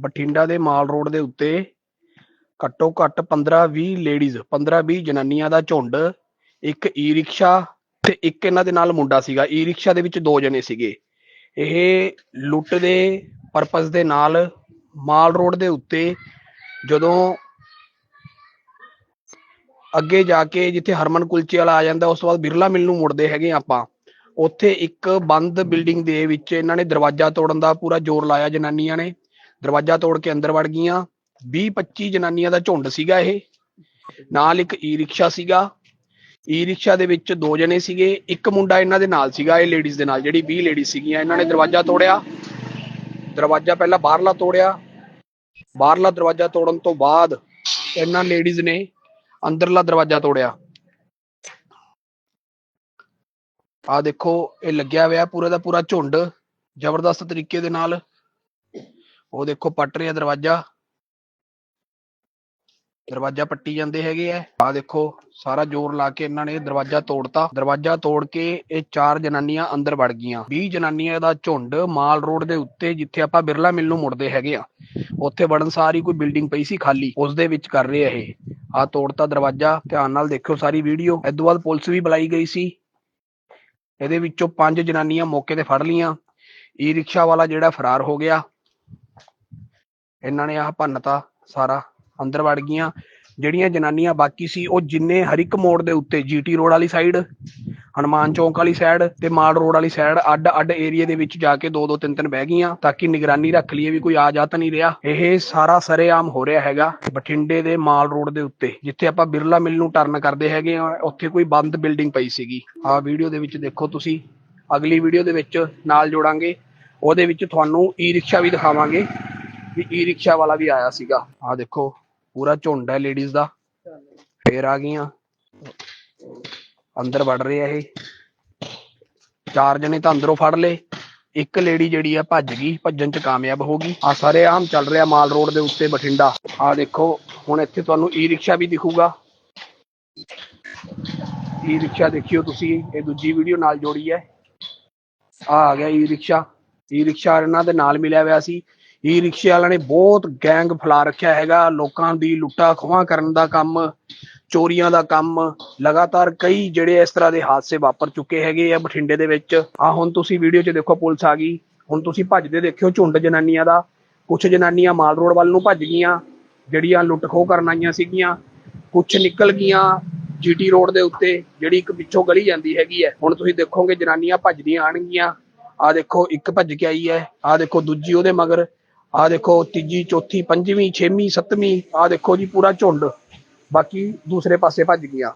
ਬਠਿੰਡਾ ਦੇ ਮਾਲ ਰੋਡ ਦੇ ਉੱਤੇ ਘੱਟੋ ਘੱਟ 15-20 ਲੇਡੀਜ਼ 15-20 ਜਨਾਨੀਆਂ ਦਾ ਝੁੰਡ, ਇੱਕ ਈ ਰਿਕਸ਼ਾ ਤੇ ਇੱਕ ਇਹਨਾਂ ਦੇ ਨਾਲ ਮੁੰਡਾ ਸੀਗਾ। ਈ ਰਿਕਸ਼ਾ ਦੇ ਵਿੱਚ ਦੋ ਜਣੇ ਸੀਗੇ। ਇਹ ਲੁੱਟ ਦੇ ਪਰਪਸ ਦੇ ਨਾਲ ਮਾਲ ਰੋਡ ਦੇ ਉੱਤੇ ਜਦੋਂ ਅੱਗੇ ਜਾ ਕੇ ਜਿੱਥੇ ਹਰਮਨ ਕੁਲਚੇ ਵਾਲਾ ਆ ਜਾਂਦਾ, ਉਸ ਤੋਂ ਬਾਅਦ ਬਿਰਲਾ ਮਿਲ ਨੂੰ ਮੁੜਦੇ ਹੈਗੇ ਆਪਾਂ। ਉੱਥੇ ਇੱਕ ਬੰਦ ਬਿਲਡਿੰਗ ਦੇ ਵਿੱਚ ਇਹਨਾਂ ਨੇ ਦਰਵਾਜ਼ਾ ਤੋੜਨ ਦਾ ਪੂਰਾ ਜ਼ੋਰ ਲਾਇਆ ਜਨਾਨੀਆਂ ਨੇ। ਦਰਵਾਜ਼ਾ ਤੋੜ ਕੇ ਅੰਦਰ ਵੜ ਗਈਆਂ। 20 25 ਜਨਾਨੀਆਂ ਦਾ ਝੁੰਡ ਸੀਗਾ ਇਹ। ਨਾਲ ਇੱਕ ਈ ਰਿਕਸ਼ਾ ਸੀਗਾ। ਈ ਰਿਕਸ਼ਾ ਦੇ ਵਿੱਚ ਦੋ ਜਣੇ ਸੀਗੇ। ਇੱਕ ਮੁੰਡਾ ਇਹਨਾਂ ਦੇ ਨਾਲ ਸੀਗਾ, ਇਹ ਲੇਡੀਜ਼ ਦੇ ਨਾਲ, ਜਿਹੜੀ 20 ਲੇਡੀਜ਼ ਸੀਗੀਆਂ, ਇਹਨਾਂ ਨੇ ਦਰਵਾਜ਼ਾ ਤੋੜਿਆ। ਦਰਵਾਜ਼ਾ ਪਹਿਲਾਂ ਬਾਹਰਲਾ ਤੋੜਿਆ। ਬਾਹਰਲਾ ਦਰਵਾਜ਼ਾ ਤੋੜਨ ਤੋਂ ਬਾਅਦ ਇਹਨਾਂ ਲੇਡੀਜ਼ ਨੇ ਅੰਦਰਲਾ ਦਰਵਾਜ਼ਾ ਤੋੜਿਆ। ਆ ਦੇਖੋ, ਇਹ ਲੱਗਿਆ ਹੋਇਆ ਪੂਰਾ ਦਾ ਪੂਰਾ ਝੁੰਡ। ਜ਼ਬਰਦਸਤ ਤਰੀਕੇ ਦੇ ਨਾਲ ਉਹ ਦੇਖੋ ਪੱਟ ਰਿਹਾ ਦਰਵਾਜ਼ਾ। ਦਰਵਾਜ਼ਾ ਪੱਟੀ ਜਾਂਦੇ ਹੈਗੇ ਆ। ਆ ਦੇਖੋ, ਸਾਰਾ ਜ਼ੋਰ ਲਾ ਕੇ ਇਹਨਾਂ ਨੇ ਦਰਵਾਜ਼ਾ ਤੋੜਤਾ। ਦਰਵਾਜ਼ਾ ਤੋੜ ਕੇ ਇਹ ਚਾਰ ਜਨਾਨੀਆਂ ਅੰਦਰ ਵੜ ਗਈਆਂ। 20 ਜਨਾਨੀਆਂ ਦਾ ਝੁੰਡ ਮਾਲ ਰੋਡ ਦੇ ਉੱਤੇ, ਜਿੱਥੇ ਆਪਾਂ ਬਿਰਲਾ ਮਿਲ ਨੂੰ ਮੁੜਦੇ ਹੈਗੇ ਆ। ਉੱਥੇ ਵੜਨ ਸਾਰੀ ਕੋਈ ਬਿਲਡਿੰਗ ਪਈ ਸੀ ਖਾਲੀ। ਉਸ ਦੇ ਵਿੱਚ ਕਰ ਰਹੇ ਇਹ। ਆ ਤੋੜਤਾ ਦਰਵਾਜ਼ਾ। ਧਿਆਨ ਨਾਲ ਦੇਖਿਓ ਸਾਰੀ ਵੀਡੀਓ। ਇਸ ਤੋਂ ਬਾਅਦ ਪੁਲਿਸ ਵੀ ਬੁਲਾਈ ਗਈ ਸੀ। ਇਹਦੇ ਵਿੱਚੋਂ ਪੰਜ ਜਨਾਨੀਆਂ ਮੌਕੇ ਤੇ ਫੜ ਲੀਆਂ ਈ ਰਿਕਸ਼ਾ ਵਾਲਾ ਜਿਹੜਾ ਫਰਾਰ ਹੋ ਗਿਆ। ਇਹਨਾਂ ਨੇ ਆਹ ਭੰਨਤਾ ਸਾਰਾ ਅੰਦਰ ਵੜ ਗਈਆਂ। ਜਿਹੜੀਆਂ ਜਨਾਨੀਆਂ ਬਾਕੀ ਸੀ, ਉਹ ਜਿੰਨੇ ਹਰ ਇੱਕ ਮੋੜ ਦੇ ਉੱਤੇ ਜੀਟੀ ਰੋਡ ਵਾਲੀ ਸਾਈਡ ਹਨੂਮਾਨ ਚੌਂਕ ਵਾਲੀ ਸਾਈਡ ਤੇ ਮਾਲ ਰੋਡ ਵਾਲੀ ਸਾਈਡ ਅੱਡ ਅੱਡ ਏਰੀਆ ਦੇ ਵਿੱਚ ਜਾ ਕੇ ਦੋ ਦੋ ਤਿੰਨ ਤਿੰਨ ਬਹਿ ਗਈਆਂ ਤਾਂ ਕਿ ਨਿਗਰਾਨੀ ਰੱਖ ਲਈਏ ਵੀ ਕੋਈ ਆ ਜਾ ਤਾਂ ਨਹੀਂ ਰਿਹਾ। ਇਹ ਸਾਰਾ ਸਰੇਆਮ ਹੋ ਰਿਹਾ ਹੈਗਾ ਬਠਿੰਡੇ ਦੇ ਮਾਲ ਰੋਡ ਦੇ ਉੱਤੇ, ਜਿੱਥੇ ਆਪਾਂ ਬਿਰਲਾ ਮਿਲ ਨੂੰ ਟਰਨ ਕਰਦੇ ਹੈਗੇ ਆ ਉੱਥੇ ਕੋਈ ਬੰਦ ਬਿਲਡਿੰਗ ਪਈ ਸੀਗੀ। ਆਹ ਵੀਡੀਓ ਦੇ ਵਿੱਚ ਦੇਖੋ ਤੁਸੀਂ। ਅਗਲੀ ਵੀਡੀਓ ਦੇ ਵਿੱਚ ਨਾਲ ਜੋੜਾਂਗੇ। ਉਹਦੇ ਵਿੱਚ ਤੁਹਾਨੂੰ ਈ ਰਿਕਸ਼ਾ ਵੀ ਦਿਖਾਵਾਂਗੇ। ਵੀ ਈ ਰਿਕਸ਼ਾ ਵਾਲਾ ਵੀ ਆਇਆ ਸੀਗਾ। ਆਹ ਦੇਖੋ, ਪੂਰਾ ਝੁੰਡ ਹੈ ਲੇਡੀਜ਼ ਦਾ। ਫੇਰ ਆ ਗਈਆਂ। ਅੰਦਰ ਵੜ ਰਹੇ ਆ ਇਹ। ਚਾਰ ਜਣੇ ਤਾਂ ਅੰਦਰੋਂ ਫੜ ਲਏ। ਇੱਕ ਲੇਡੀ ਜਿਹੜੀ ਆ ਭੱਜ ਗਈ, ਭੱਜਣ ਚ ਕਾਮਯਾਬ ਹੋ ਗਈ। ਆ ਸਾਰੇ ਆਮ ਚੱਲ ਰਿਹਾ ਮਾਲ ਰੋਡ ਦੇ ਉੱਤੇ ਬਠਿੰਡਾ। ਆ ਦੇਖੋ, ਹੁਣ ਇੱਥੇ ਤੁਹਾਨੂੰ ਈ ਰਿਕਸ਼ਾ ਵੀ ਦਿਖੂਗਾ। ਈ ਰਿਕਸ਼ਾ ਦੇਖਿਓ ਤੁਸੀਂ, ਇਹ ਦੂਜੀ ਵੀਡੀਓ ਨਾਲ ਜੋੜੀ ਹੈ। ਆ ਆ ਗਿਆ ਈ ਰਿਕਸ਼ਾ ਈ ਰਿਕਸ਼ਾ ਇਹਨਾਂ ਦੇ ਨਾਲ ਮਿਲਿਆ ਹੋਇਆ ਸੀ। ਈ ਰਿਕਸ਼ੇ ਵਾਲਿਆਂ ਨੇ ਬਹੁਤ ਗੈਂਗ ਫਲਾ ਰੱਖਿਆ ਹੈਗਾ। ਲੋਕਾਂ ਦੀ ਲੁੱਟਾ ਖੋਹਾਂ ਕਰਨ ਦਾ ਕੰਮ, ਚੋਰੀਆਂ ਦਾ ਕੰਮ, ਲਗਾਤਾਰ ਕਈ ਜਿਹੜੇ ਇਸ ਤਰ੍ਹਾਂ ਦੇ ਹਾਦਸੇ ਵਾਪਰ ਚੁੱਕੇ ਹੈਗੇ ਆ ਬਠਿੰਡੇ ਦੇ ਵਿੱਚ। ਆ ਹੁਣ ਤੁਸੀਂ ਵੀਡੀਓ 'ਚ ਦੇਖੋ ਪੁਲਿਸ ਆ ਗਈ। ਹੁਣ ਤੁਸੀਂ ਭੱਜਦੇ ਦੇਖਿਓ ਝੁੰਡ ਜਨਾਨੀਆਂ ਦਾ। ਕੁਝ ਜਨਾਨੀਆਂ ਮਾਲ ਰੋਡ ਵੱਲ ਨੂੰ ਭੱਜ ਗਈਆਂ, ਜਿਹੜੀਆਂ ਲੁੱਟ ਖੋਹ ਕਰਨ ਆਈਆਂ ਸੀਗੀਆਂ। ਕੁਝ ਨਿਕਲ ਗਈਆਂ ਜੀਟੀ ਰੋਡ ਦੇ ਉੱਤੇ, ਜਿਹੜੀ ਇੱਕ ਪਿੱਛੋਂ ਗਲੀ ਜਾਂਦੀ ਹੈਗੀ ਹੈ। ਹੁਣ ਤੁਸੀਂ ਦੇਖੋਗੇ ਜਨਾਨੀਆਂ ਭੱਜਦੀਆਂ ਆਣਗੀਆਂ ਆ ਦੇਖੋ, ਇੱਕ ਭੱਜ ਕੇ ਆਈ ਹੈ। ਆ ਦੇਖੋ, ਦੂਜੀ ਉਹਦੇ ਮਗਰ ਆ ਦੇਖੋ ਤੀਜੀ, ਚੌਥੀ, ਪੰਜਵੀਂ, ਛੇਵੀਂ, ਸੱਤਵੀਂ ਆ ਦੇਖੋ ਜੀ ਪੂਰਾ ਝੁੰਡ। ਬਾਕੀ ਦੂਸਰੇ ਪਾਸੇ ਭੱਜ ਗਈਆਂ